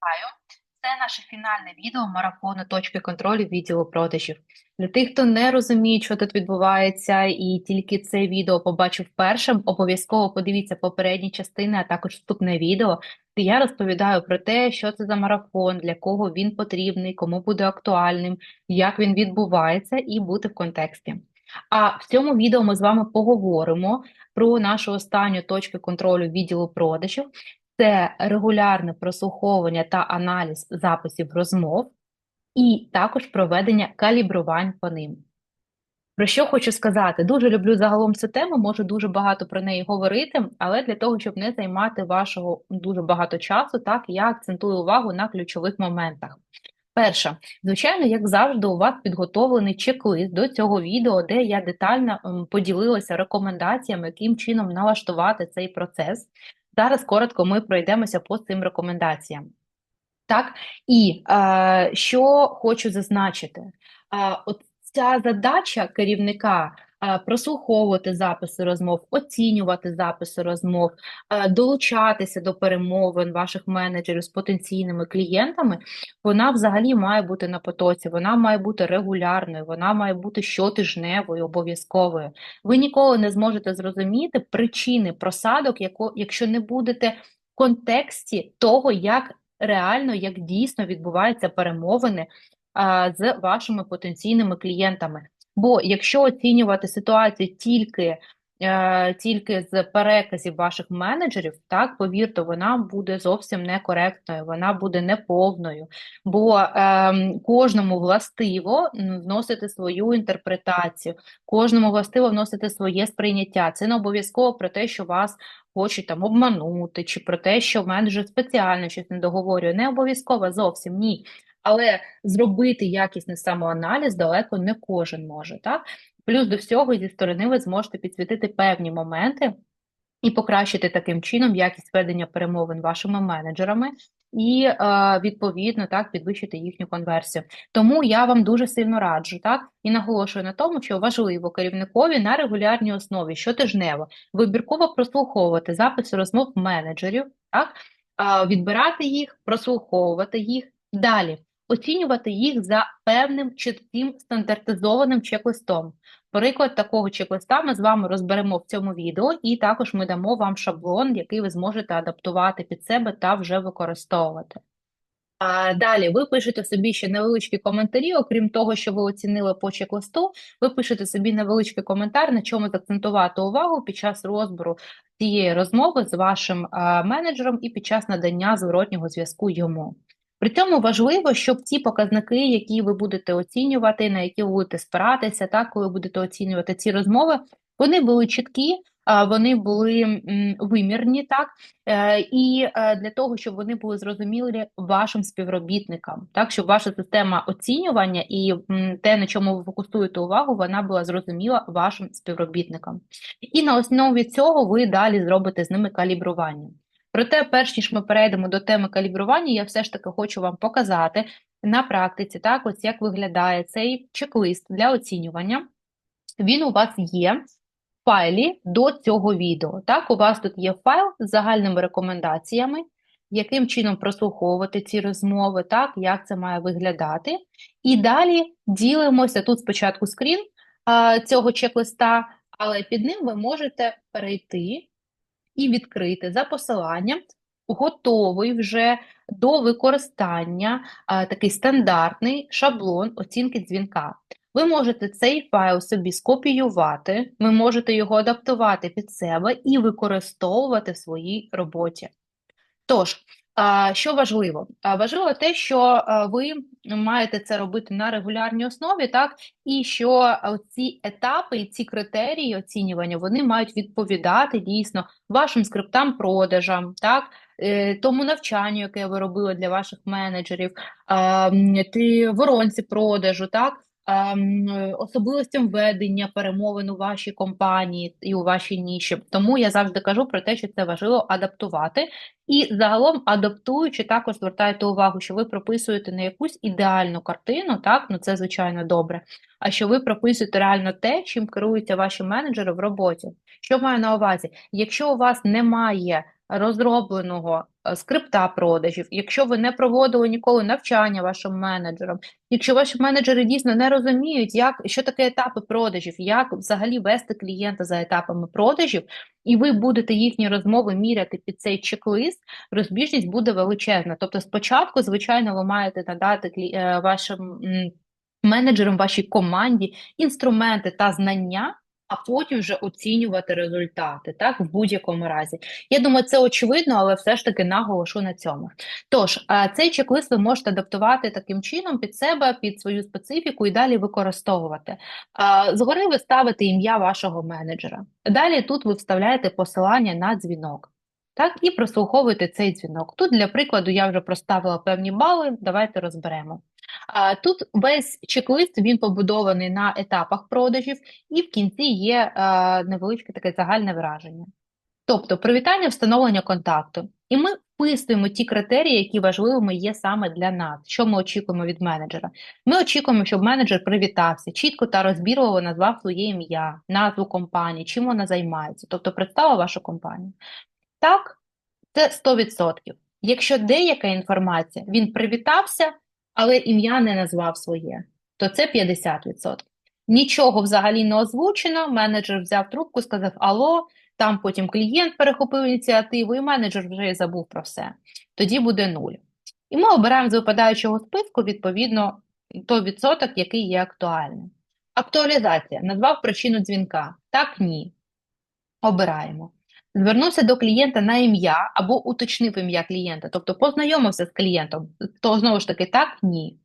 Вітаю! Це наше фінальне відео марафону точки контролю відділу продажів. Для тих, хто не розуміє, що тут відбувається, і тільки це відео побачив першим, обов'язково подивіться попередні частини, а також вступне відео, де я розповідаю про те, що це за марафон, для кого він потрібний, кому буде актуальним, як він відбувається, і бути в контексті. А в цьому відео ми з вами поговоримо про нашу останню точку контролю відділу продажів. Це регулярне прослуховування та аналіз записів розмов, і також проведення калібрувань по ним. Про що хочу сказати? Дуже люблю загалом цю тему, можу дуже багато про неї говорити, але для того, щоб не займати вашого дуже багато часу, так я акцентую увагу на ключових моментах. Перше, звичайно, як завжди, у вас підготовлений чек-лист до цього відео, де я детально поділилася рекомендаціями, яким чином налаштувати цей процес. Зараз коротко ми пройдемося по цим рекомендаціям. Так, і е, що хочу зазначити, е, от ця задача керівника прослуховувати записи розмов, оцінювати записи розмов, е, долучатися до перемовин ваших менеджерів з потенційними клієнтами, вона взагалі має бути на потоці, вона має бути регулярною, вона має бути щотижневою, обов'язковою. Ви ніколи не зможете зрозуміти причини просадок, якщо не будете в контексті того, як реально, як дійсно відбуваються перемовини з вашими потенційними клієнтами. Бо якщо оцінювати ситуацію тільки е, тільки з переказів ваших менеджерів, так, повірте, вона буде зовсім некоректною, вона буде неповною, бо е, кожному властиво вносити свою інтерпретацію, кожному властиво вносити своє сприйняття. Це не обов'язково про те, що вас хочуть там обманути, чи про те, що менеджер спеціально щось не договорює. Не обов'язково зовсім ні. Але зробити якісний самоаналіз далеко не кожен може, так? Плюс до всього зі сторони ви зможете підсвітити певні моменти і покращити таким чином якість ведення перемовин вашими менеджерами і, е, відповідно, так, підвищити їхню конверсію. Тому я вам дуже сильно раджу, так, і наголошую на тому, що важливо керівникові на регулярній основі, щотижнево, вибірково прослуховувати записи розмов менеджерів, так, е, відбирати їх, прослуховувати їх далі оцінювати їх за певним чітким стандартизованим чек-листом. Приклад такого чек-листа ми з вами розберемо в цьому відео, і також ми дамо вам шаблон, який ви зможете адаптувати під себе та вже використовувати. А Далі ви пишете собі ще невеличкі коментарі, окрім того, що ви оцінили по чек-листу, ви пишете собі невеличкий коментар, на чому закцентувати увагу під час розбору цієї розмови з вашим менеджером і під час надання зворотнього зв'язку йому. При цьому важливо, щоб ті показники, які ви будете оцінювати, на які ви будете спиратися, так, коли будете оцінювати ці розмови, вони були чіткі, вони були вимірні, так, е, і е, для того, щоб вони були зрозумілі вашим співробітникам, так, щоб ваша система оцінювання і те, на чому ви фокусуєте увагу, вона була зрозуміла вашим співробітникам. І на основі цього ви далі зробите з ними калібрування. Проте, перш ніж ми перейдемо до теми калібрування, я все ж таки хочу вам показати на практиці, так, ось як виглядає цей чек-лист для оцінювання. Він у вас є в файлі до цього відео. Так, у вас тут є файл з загальними рекомендаціями, яким чином прослуховувати ці розмови, так, як це має виглядати. І далі ділимося тут спочатку скрін а, цього чек-листа, але під ним ви можете перейти і відкрити за посиланням готовий вже до використання а, такий стандартний шаблон оцінки дзвінка. Ви можете цей файл собі скопіювати, ви можете його адаптувати під себе і використовувати в своїй роботі. Тож, що важливо? Важливо те, що ви маєте це робити на регулярній основі, так, і що ці етапи ці критерії оцінювання вони мають відповідати дійсно вашим скриптам продажам, так, е, тому навчанню, яке ви робили для ваших менеджерів, ти воронці продажу, так. Ем, особливостям ведення перемовин у вашій компанії і у вашій ніші. Тому я завжди кажу про те, що це важливо адаптувати. І загалом, адаптуючи, також звертайте увагу, що ви прописуєте не якусь ідеальну картину, так, ну це звичайно добре, а що ви прописуєте реально те, чим керуються ваші менеджери в роботі. Що маю на увазі? Якщо у вас немає розробленого скрипта продажів, якщо ви не проводили ніколи навчання вашим менеджерам, якщо ваші менеджери дійсно не розуміють, як, що таке етапи продажів, як взагалі вести клієнта за етапами продажів, і ви будете їхні розмови міряти під цей чек-лист, розбіжність буде величезна. Тобто, спочатку, звичайно, ви маєте надати е, вашим менеджерам, вашій команді інструменти та знання, а потім вже оцінювати результати, так, в будь-якому разі. Я думаю, це очевидно, але все ж таки наголошу на цьому. Тож, е, цей чек-лист ви можете адаптувати таким чином під себе, під свою специфіку і далі використовувати. Е, Згори ви ставите ім'я вашого менеджера. Далі тут ви вставляєте посилання на дзвінок. Так, і прослуховуєте цей дзвінок. Тут, для прикладу, я вже проставила певні бали, давайте розберемо. Тут весь чек-лист він побудований на етапах продажів, і в кінці є невеличке таке загальне враження. Тобто привітання встановлення контакту. І ми вписуємо ті критерії, які важливими є саме для нас, що ми очікуємо від менеджера. Ми очікуємо, щоб менеджер привітався, чітко та розбірливо назвав своє ім'я, назву компанії, чим вона займається, тобто представив вашу компанію. Так, це 100%. Якщо деяка інформація, він привітався, але ім'я не назвав своє, то це 50%. Нічого взагалі не озвучено, менеджер взяв трубку, сказав «Алло», там потім клієнт перехопив ініціативу, і менеджер вже забув про все. Тоді буде нуль. І ми обираємо з випадаючого списку, відповідно, той відсоток, який є актуальним. Актуалізація. Назвав причину дзвінка. Так, ні. Обираємо. Звернувся до клієнта на ім'я або уточнив ім'я клієнта, тобто познайомився з клієнтом, то знову ж таки так, ні.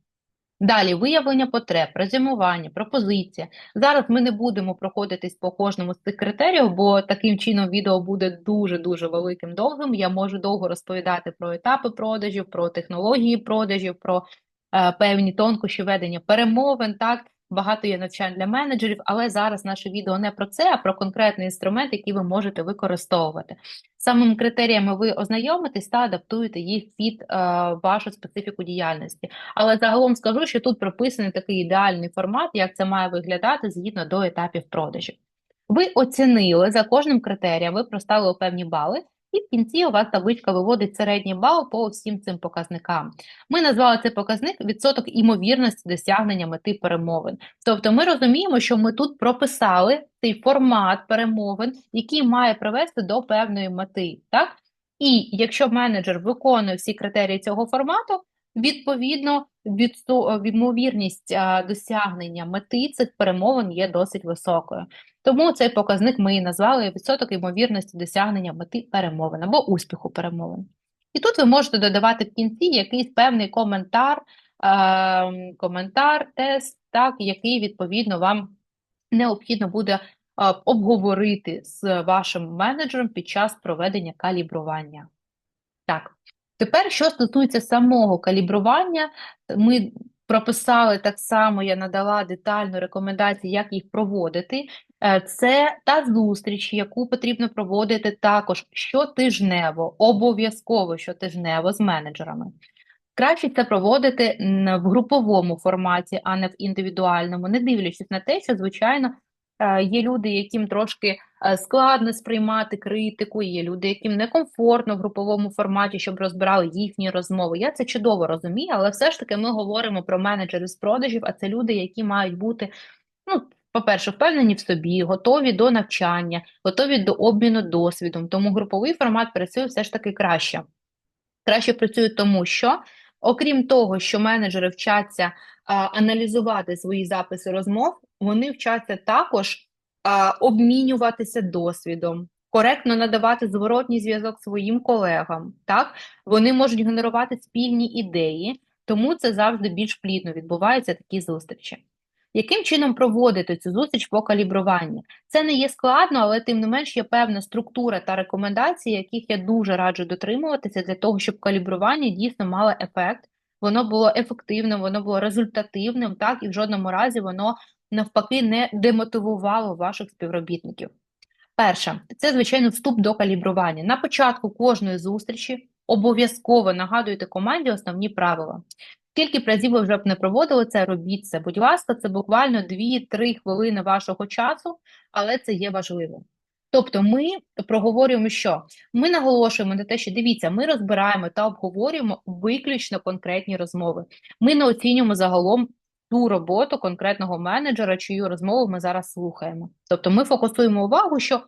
Далі виявлення потреб, резюмування, пропозиція. Зараз ми не будемо проходитись по кожному з цих критеріїв, бо таким чином відео буде дуже-дуже великим довгим. Я можу довго розповідати про етапи продажів, про технології продажів, про е, певні тонкощі ведення перемовин. Так, багато є навчань для менеджерів, але зараз наше відео не про це, а про конкретний інструмент, який ви можете використовувати. Самими критеріями ви ознайомитесь та адаптуєте їх під е, вашу специфіку діяльності. Але загалом скажу, що тут прописаний такий ідеальний формат, як це має виглядати згідно до етапів продажів. Ви оцінили за кожним критерієм, ви проставили певні бали, і в кінці у вас табличка виводить середній бал по всім цим показникам. Ми назвали цей показник відсоток імовірності досягнення мети перемовин. Тобто ми розуміємо, що ми тут прописали цей формат перемовин, який має привести до певної мети. Так? І якщо менеджер виконує всі критерії цього формату, відповідно ймовірність а, досягнення мети цих перемовин є досить високою. Тому цей показник ми і назвали відсоток ймовірності досягнення мети перемовин або успіху перемовин. І тут ви можете додавати в кінці якийсь певний коментар, е, коментар, тест, так, який відповідно вам необхідно буде е, обговорити з вашим менеджером під час проведення калібрування. Так, тепер, що стосується самого калібрування, ми прописали так само, я надала детальну рекомендацію, як їх проводити. Е, Це та зустріч, яку потрібно проводити також щотижнево, обов'язково щотижнево з менеджерами. Краще це проводити в груповому форматі, а не в індивідуальному, не дивлячись на те, що, звичайно, е, є люди, яким трошки складно сприймати критику, є люди, яким некомфортно в груповому форматі, щоб розбирали їхні розмови. Я це чудово розумію, але все ж таки ми говоримо про менеджерів з продажів, а це люди, які мають бути, ну, по-перше, впевнені в собі, готові до навчання, готові до обміну досвідом. Тому груповий формат працює все ж таки краще. Краще працює тому, що, окрім того, що менеджери вчаться а, аналізувати свої записи розмов, вони вчаться також обмінюватися досвідом, коректно надавати зворотній зв'язок своїм колегам. Так? Вони можуть генерувати спільні ідеї, тому це завжди більш плідно відбуваються такі зустрічі. Яким чином проводити цю зустріч по калібруванні? Це не є складно, але тим не менш є певна структура та рекомендації, яких я дуже раджу дотримуватися для того, щоб калібрування дійсно мало ефект, воно було ефективним, воно було результативним, так, і в жодному разі воно навпаки не демотивувало ваших співробітників. Перше, це, звичайно, вступ до калібрування. На початку кожної зустрічі обов'язково нагадуйте команді основні правила. Скільки разів ви вже б не проводили це, робіть це. Будь ласка, це буквально 2-3 хвилини вашого часу, але це є важливо. Тобто ми проговорюємо, що ми наголошуємо на те, що дивіться, ми розбираємо та обговорюємо виключно конкретні розмови. Ми не оцінюємо загалом ту роботу конкретного менеджера, чию розмову ми зараз слухаємо. Тобто ми фокусуємо увагу, що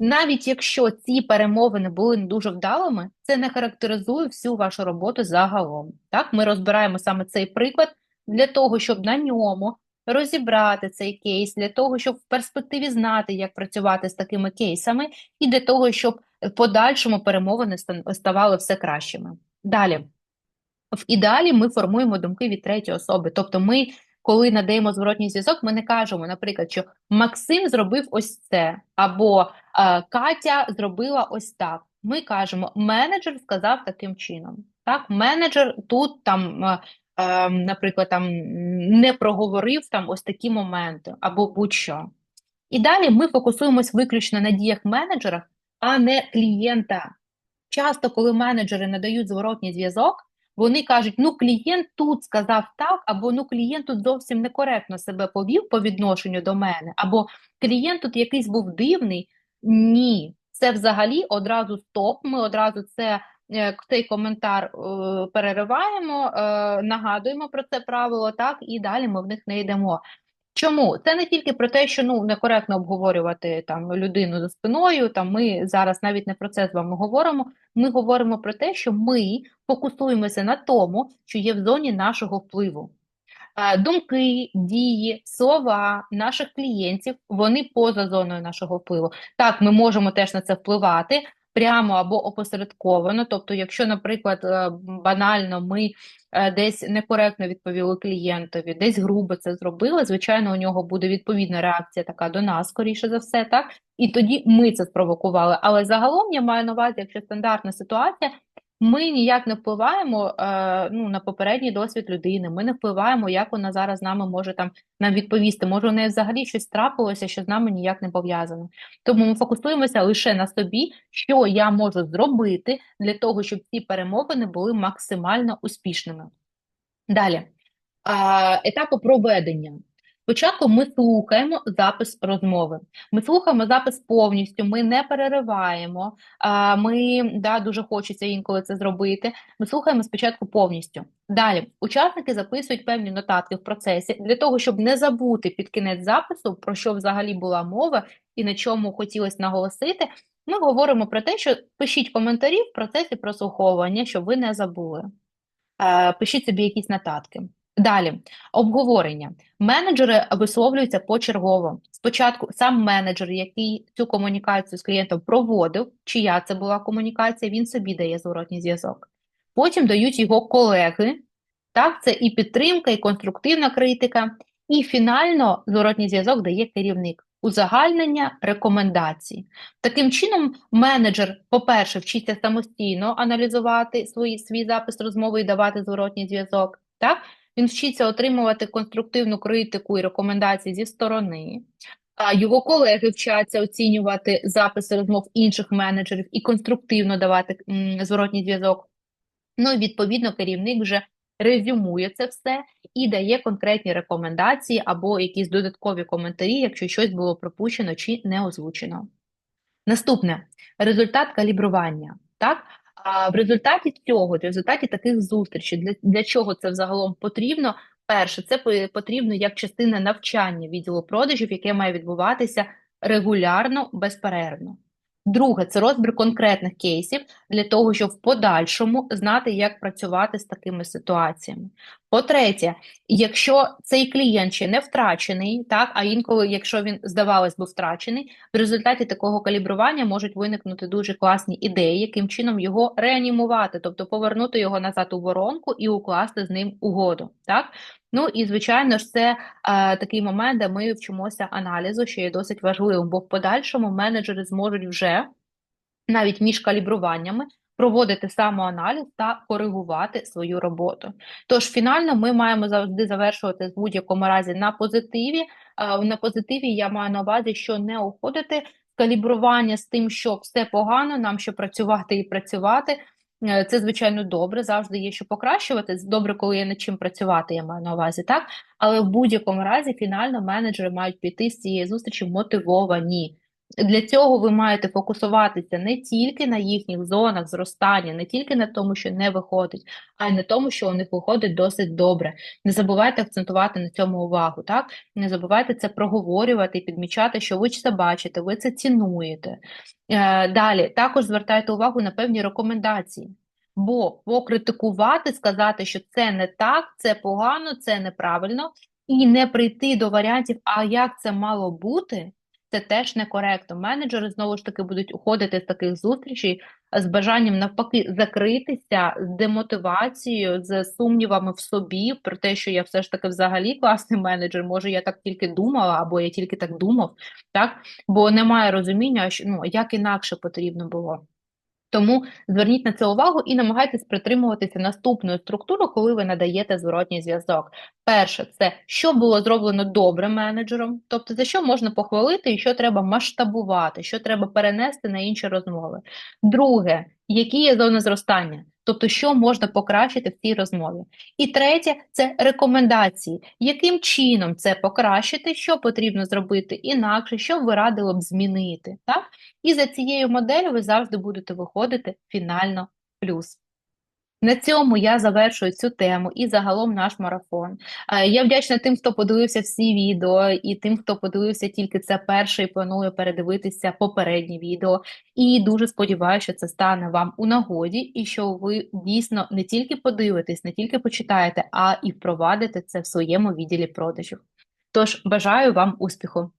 навіть якщо ці перемовини були не дуже вдалими, це не характеризує всю вашу роботу загалом. Так, ми розбираємо саме цей приклад для того, щоб на ньому розібрати цей кейс, для того, щоб в перспективі знати, як працювати з такими кейсами, і для того, щоб в подальшому перемовини ставали все кращими. Далі. В ідеалі ми формуємо думки від третьої особи. Тобто ми, коли надаємо зворотній зв'язок, ми не кажемо, наприклад, що Максим зробив ось це, або е, Катя зробила ось так. Ми кажемо, менеджер сказав таким чином. Так, менеджер тут там, е, е, наприклад, там не проговорив там ось такі моменти, або будь-що. І далі ми фокусуємось виключно на діях менеджера, а не клієнта. Часто, коли менеджери надають зворотній зв'язок, вони кажуть, ну клієнт тут сказав так, або ну клієнт тут зовсім некоректно себе повів по відношенню до мене, або клієнт тут якийсь був дивний. Ні, це взагалі одразу стоп. Ми одразу це, е, цей коментар е, перериваємо, е, нагадуємо про це правило, так, і далі ми в них не йдемо. Чому? Це не тільки про те, що ну некоректно обговорювати там людину за спиною. Там ми зараз навіть не про це з вами говоримо. Ми говоримо про те, що ми фокусуємося на тому, що є в зоні нашого впливу. Е, Думки, дії, слова наших клієнтів, вони поза зоною нашого впливу. Так, ми можемо теж на це впливати прямо або опосередковано. Тобто, якщо, наприклад, е, банально ми е, десь некоректно відповіли клієнтові, десь грубо це зробили, звичайно, у нього буде відповідна реакція така до нас, скоріше за все, так? І тоді ми це спровокували. Але загалом я маю на увазі, якщо стандартна ситуація, ми ніяк не впливаємо е, ну, на попередній досвід людини. Ми не впливаємо, як вона зараз з нами може там нам відповісти. Може, у неї взагалі щось трапилося, що з нами ніяк не пов'язано. Тому ми фокусуємося лише на собі, що я можу зробити для того, щоб ці перемовини були максимально успішними. Далі. Етапи проведення. Спочатку ми слухаємо запис розмови. Ми слухаємо запис повністю, ми не перериваємо. Ми да, дуже хочеться інколи це зробити. Ми слухаємо спочатку повністю. Далі учасники записують певні нотатки в процесі для того, щоб не забути під кінець запису, про що взагалі була мова і на чому хотілося наголосити. Ми говоримо про те, що пишіть коментарі в процесі прослуховування, щоб ви не забули. Пишіть собі якісь нотатки. Далі, обговорення. Менеджери висловлюються почергово. Спочатку сам менеджер, який цю комунікацію з клієнтом проводив, чия це була комунікація, він собі дає зворотній зв'язок. Потім дають його колеги. Так, це і підтримка, і конструктивна критика. І фінально зворотній зв'язок дає керівник. Узагальнення рекомендацій. Таким чином, менеджер, по-перше, вчиться самостійно аналізувати свої, свій запис розмови і давати зворотній зв'язок. Так? Він вчиться отримувати конструктивну критику і рекомендації зі сторони. Його колеги вчаться оцінювати записи розмов інших менеджерів і конструктивно давати зворотній зв'язок. Ну і відповідно керівник вже резюмує це все і дає конкретні рекомендації або якісь додаткові коментарі, якщо щось було пропущено чи не озвучено. Наступне результат калібрування. Так? А в результаті цього, в результаті таких зустрічей, для, для чого це взагалом потрібно? Перше, це по- потрібно як частина навчання відділу продажів, яке має відбуватися регулярно, безперервно. Друге, це розбір конкретних кейсів для того, щоб в подальшому знати, як працювати з такими ситуаціями. По-третє, якщо цей клієнт ще не втрачений, так, а інколи, якщо він, здавалось би, втрачений, в результаті такого калібрування можуть виникнути дуже класні ідеї, яким чином його реанімувати, тобто повернути його назад у воронку і укласти з ним угоду. Так? Ну і звичайно ж, це е, такий момент, де ми вчимося аналізу, що є досить важливим, бо в подальшому менеджери зможуть вже навіть між калібруваннями проводити самоаналіз та коригувати свою роботу. Тож фінально ми маємо завжди завершувати в будь-якому разі на позитиві. Е, На позитиві я маю на увазі, що не уходити в калібрування з тим, що все погано, нам ще працювати і працювати. Е, Це, звичайно, добре, завжди є що покращувати. Добре, коли є над чим працювати, я маю на увазі, так? Але в будь-якому разі фінально менеджери мають піти з цієї зустрічі мотивовані. Для цього ви маєте фокусуватися не тільки на їхніх зонах зростання, не тільки на тому, що не виходить, а й на тому, що у них виходить досить добре. Не забувайте акцентувати на цьому увагу, так? Не забувайте це проговорювати і підмічати, що ви це бачите, ви це цінуєте. Е, Далі, також звертайте увагу на певні рекомендації. Бо покритикувати, сказати, що це не так, це погано, це неправильно, і не прийти до варіантів, а як це мало бути, це теж некоректно. Менеджери знову ж таки будуть уходити з таких зустрічей з бажанням навпаки закритися з демотивацією, з сумнівами в собі про те, що я все ж таки взагалі класний менеджер, може я так тільки думала, або я тільки так думав, так? Бо немає розуміння, що ну як інакше потрібно було. Тому зверніть на це увагу і намагайтесь притримуватися наступної структури, коли ви надаєте зворотній зв'язок. Перше, це що було зроблено добре менеджером, тобто за що можна похвалити і що треба масштабувати, що треба перенести на інші розмови. Друге, які є зони зростання, тобто що можна покращити в цій розмові. І третє це рекомендації, яким чином це покращити, що потрібно зробити інакше, що ви радили б змінити. Так? І за цією моделлю ви завжди будете виходити фінально плюс. На цьому я завершую цю тему і загалом наш марафон. Е, Я вдячна тим, хто подивився всі відео, і тим, хто подивився тільки це перше і планує передивитися попередні відео. І дуже сподіваюся, що це стане вам у нагоді, і що ви дійсно не тільки подивитесь, не тільки почитаєте, а і впровадите це в своєму відділі продажів. Тож бажаю вам успіху!